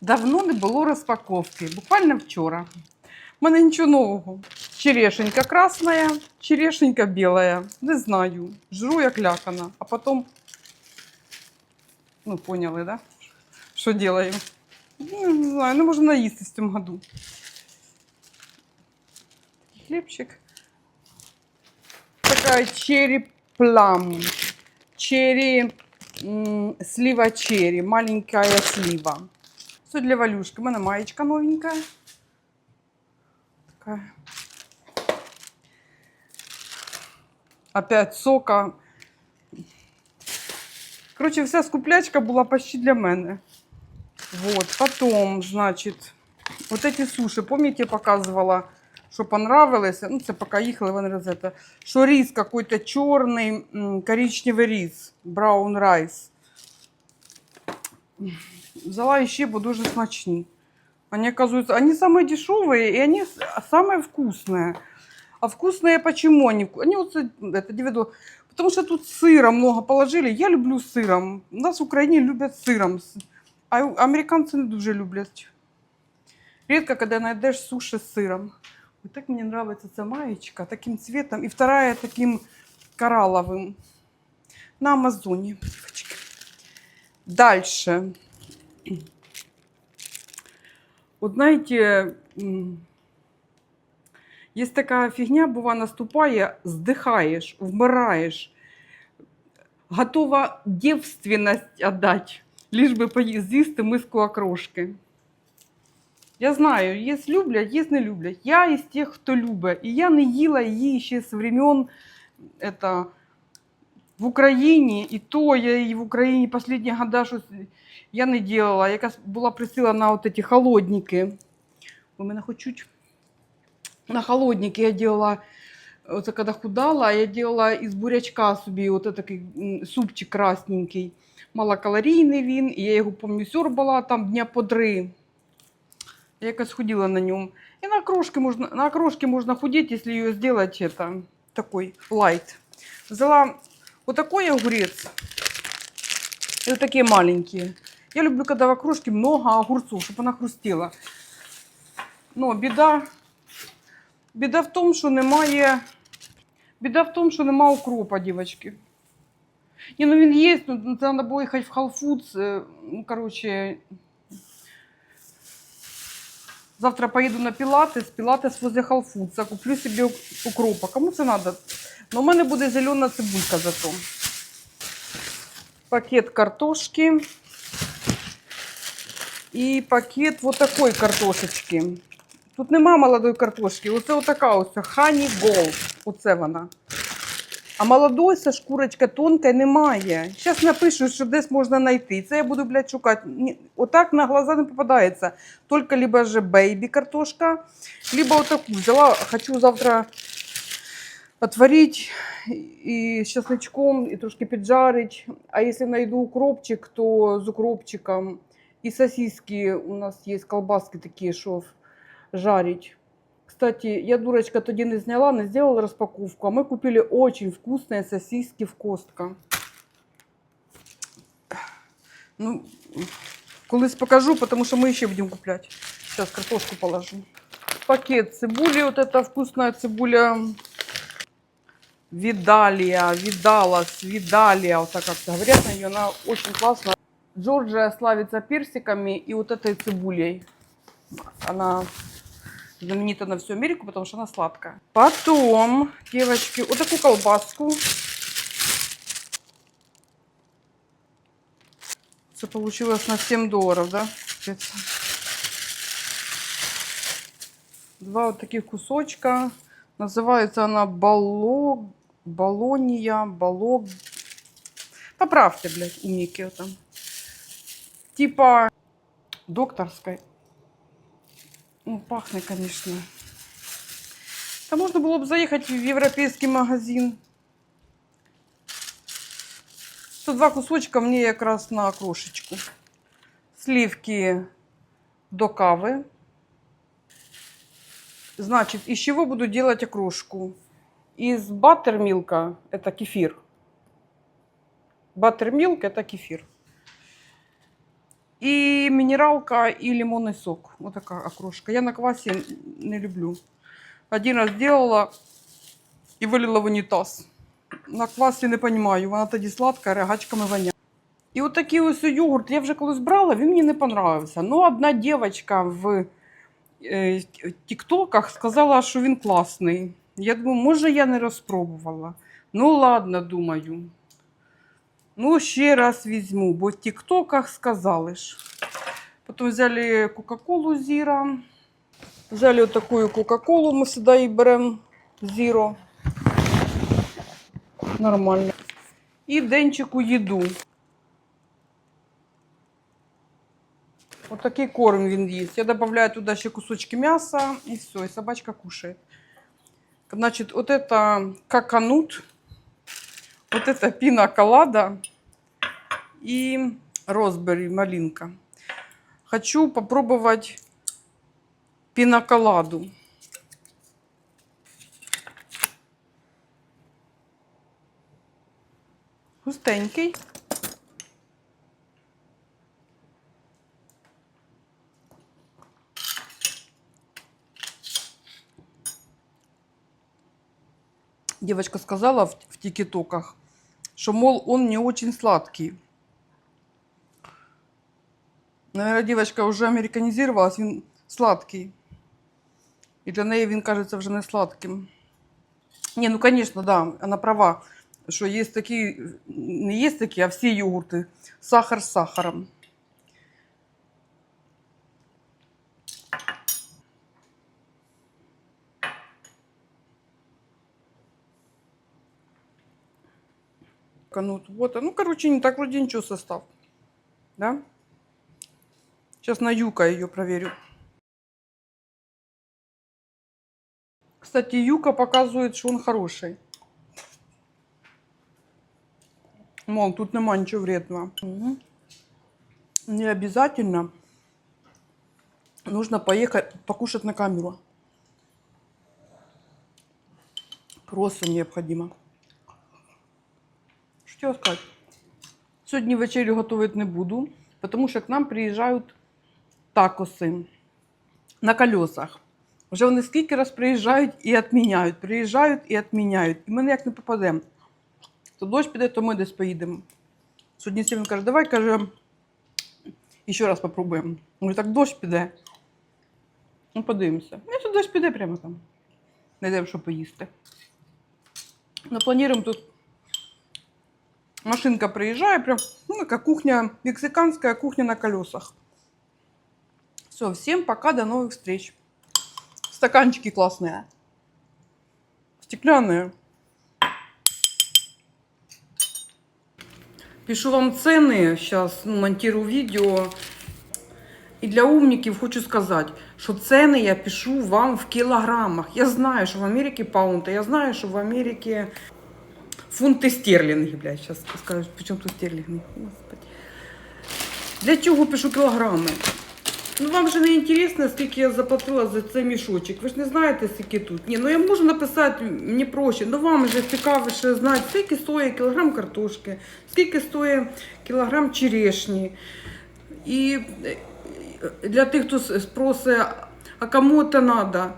Давно не було розпаковки, буквально вчора. У мене нічого нового. Черешенька красная, черешенька белая. Не знаю. Жру як лякана. А потім, ну, поняли, да? Що делаю? Ну, не знаю, не можу наїстись в цьому году. Хлібчик. Така черри плам. Черри, м, слива черри, маленькая слива. Все для Валюшки. У мене маєчка новенька. Така. Опять сока. Короче, вся скуплячка була почти для мене. Вот, потом, значит, вот эти суши, помните, я показывала, что понравилось, ну, це пока їхали, вони роз это, що рис какой-то черный, м, коричневый рис, браун райс. Взяла еще, бо дуже смачні. Они, оказывается, они самые дешевые, и они самые вкусные. А вкусные почему они? Они вот, это доведу. Потому что тут сыра много положили. Я люблю сыром. У нас в Украине любят сыром. А американцы не дуже люблять. Редко, когда найдешь суши с сыром. Вот так мне нравится эта маечка, таким цветом. И вторая таким коралловым. На Амазоне, девочки. Дальше. Вот знаете, м, есть такая фигня, бува наступає, здихаєш, вмираєш, готова девственность отдать, лишь бы поїсти з'їсти миску окрошки. Я знаю, є люблять, є не люблять. Я із тих, хто любить. І я не їла її ще з времен это, в Україні, і то я і в Україні останні года щось я не делала. Якась була присила на от эти холодники. У мене хоч чуть на холодники я делала, оце коли худала, я делала із бурячка собі от такий м, супчик красненький. Малокалорійний він, і я його помню, сьорбала там дня по три. Я якось худела на ньому. І на окрошки можна, на окрошки можна худеть, якщо її зробити это, такой лайт. Взяла вот такой огурец и вот такие маленькие. Я люблю, когда в окрошке много огурцов, чтобы она хрустела. Но беда, беда в том, що немає, беда в том, що нема укропа, девочки. Ні, ну він є, ну це треба було їхати в Халфудс. Ну, короче, завтра поїду на Пілатес, Пілатес возле Халфудса, куплю собі ук- укропа. Кому це треба? Ну, у мене буде зелена цибулька зато. Пакет картошки. І пакет вот такой картошечки. Тут нема молодої картошки. Оце отака ось Honey Gold. Оце вона. А молодої ця шкурочка тонка немає. Зараз напишу, що десь можна знайти. Це я буду, блядь, шукати. Отак на глаза не попадається. Тільки либо же бейбі картошка, либо отаку. Взяла, хочу завтра отварить и с чесночком, и трошки поджарить. А если найду укропчик, то с укропчиком. И сосиски у нас есть, колбаски такие, что жарить. Кстати, я, дурочка, тоді не зняла, не сделала распаковку, а мы купили очень вкусные сосиски в Костка. Ну, колись покажу, потому что мы еще будем куплять. Сейчас картошку положу. Пакет цибули, вот эта вкусная цибуля. Видалия, Видалас, Видалия, вот так как говорят на нее, она очень классная. Джорджия славится персиками и вот этой цибулей. Она знаменита на всю Америку, потому что она сладкая. Потом, девочки, вот такую колбаску. Это получилось на 7 долларов, да? Два вот таких кусочка. Называется она балог, балония, балог. Поправьте, блядь, умники там. Типа докторской. Ну, пахнет, конечно. Да можно было бы заехать в европейский магазин. 102 кусочка мне якраз на крошечку. Сливки до кави. Значит, из чего буду делать окрошку? Из баттермилка, это кефир. Баттермилк это кефир. І мінералка, і лимонний сок. Вот така окрошка. Я на квасі не люблю. Один раз делала і вилила в унітаз. На квасі не розумію, вона тоді сладка, рогачками воняє. І от такий ось йогурт я вже колись брала, він мені не понравився. Ну, одна дівчинка в е, тіктоках сказала, що він класний. Я думаю, може, я не розпробувала. Ну, ладно, думаю. Ну, ще раз візьму, бо в тіктоках сказали ж. Потім взяли Кока-Колу Зіра. Взяли вот такую Кока-Колу, мы всегда и берем Зіро. Нормально. І Денчику їду. Вот такий корм він їсть. Я добавляю туда ще кусочки мяса и все, и собачка кушает. Значит, вот это каканут, вот это пина колада и розбери малинка. Хочу попробовать пиноколаду. Густенький. Девочка сказала в, в тикетоках, что, мол, он не очень сладкий. Наверное, девочка уже американизировалась, він сладкий. І для неї він кажеться вже не сладким. Ні, ну, звісно, да, вона права, що є такі, не є такі, а всі йогурти. Сахар з сахаром. Канут. Вот, ну, короче, не так вроде ничего состав. Да? Сейчас на Юка ее проверю. Кстати, Юка показывает, что он хороший. Мол, тут нема ничего вредного. Мгм. Не обязательно нужно поехать покушать на камеру. Просто необходимо. Что сказать? Сьогодні вечерю готувати не буду, тому що к нам приїжджають такоси на колесах. Вже вони скільки раз приїжджають і відміняють, приїжджають і відміняють. І ми ніяк не попадемо. То дощ піде, то ми десь поїдемо. Сьогодні Сівін каже, давай каже, ще раз попробуємо. Може, так дощ піде. Ну, подивимося. Ну, то дощ піде прямо там. Знайдемо, що поїсти. Ну, плануємо тут. Машинка приезжает, прям, ну, как кухня, мексиканская кухня на колесах. Все, всем пока, до новых встреч. Стаканчики классные. Стеклянные. Пишу вам цены, сейчас ну, монтирую видео. І для умників хочу сказати, що ціни я пишу вам в кілограмах. Я знаю, що в Америці паунти, я знаю, що в Америці фунти стерлінги, блядь, зараз скажуть, при чому тут стерлінги? Господи. Для чого пишу кілограми? Ну вам же не інтересно, скільки я заплатила за цей мішочок. Ви ж не знаєте, скільки тут. Ні, ну я можу написати, мені проще. Ну вам же цікавіше знати, скільки стоїть кілограм картошки, скільки стоїть кілограм черешні. І для тих, хто спросить, а кому це треба?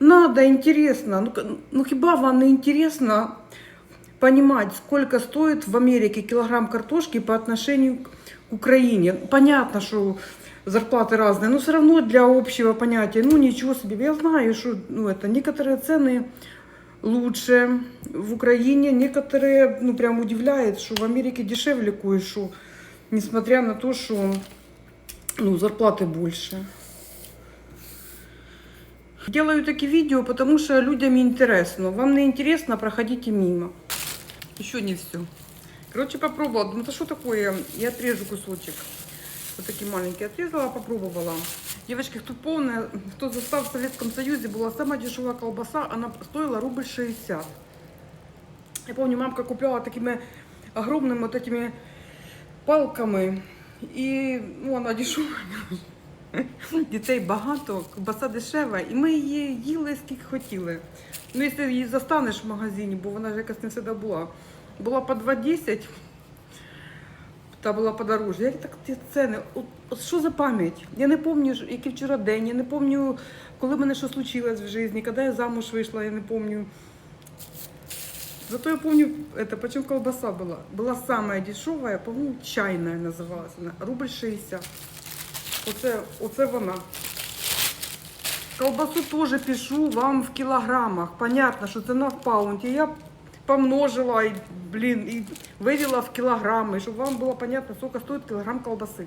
Надо, интересно. Ну, ну хіба вам не интересно понимать, сколько стоит в Америке килограмм картошки по отношению к Украине? Понятно, что зарплаты разные, но все равно для общего понятия, ну ничего себе. Я знаю, что ну, это некоторые цены лучше в Украине, некоторые, ну прям удивляет, что в Америке дешевле кое-что, несмотря на то, что ну, зарплаты больше. Делаю такие видео, потому что людям интересно. Вам не интересно, проходите мимо. Еще не все. Короче, попробовала. Думаю, это что такое? Я отрежу кусочек. Вот такие маленькие отрезала, попробовала. Девочки, кто полная, кто застал в Советском Союзе, была самая дешевая колбаса, она стоила рубль 60. Я помню, мамка купляла такими огромными вот этими палками. І ну, вона дешева. Дітей багато, ковбаса дешева, і ми її їли скільки хотіли. Ну, якщо її застанеш в магазині, бо вона ж якась не завжди була. Була по 2,10, Та була подорожче. Як так ті ціни? От, от що за пам'ять? Я не пам'ятаю, який вчора день, я не пам'ятаю, коли в мене що случилось в житті, коли я замуж вийшла, я не пам'ятаю. Зато я помню, это, почем колбаса была. Была самая дешевая, по-моему, чайная называлась она. Рубль 60. Оце, оце вона. Колбасу теж пишу вам в кілограмах. Понятно, що це на паунті. Я помножила і, блін, і вивела в кілограми, щоб вам було понятно, сколько стоїть кілограм колбаси.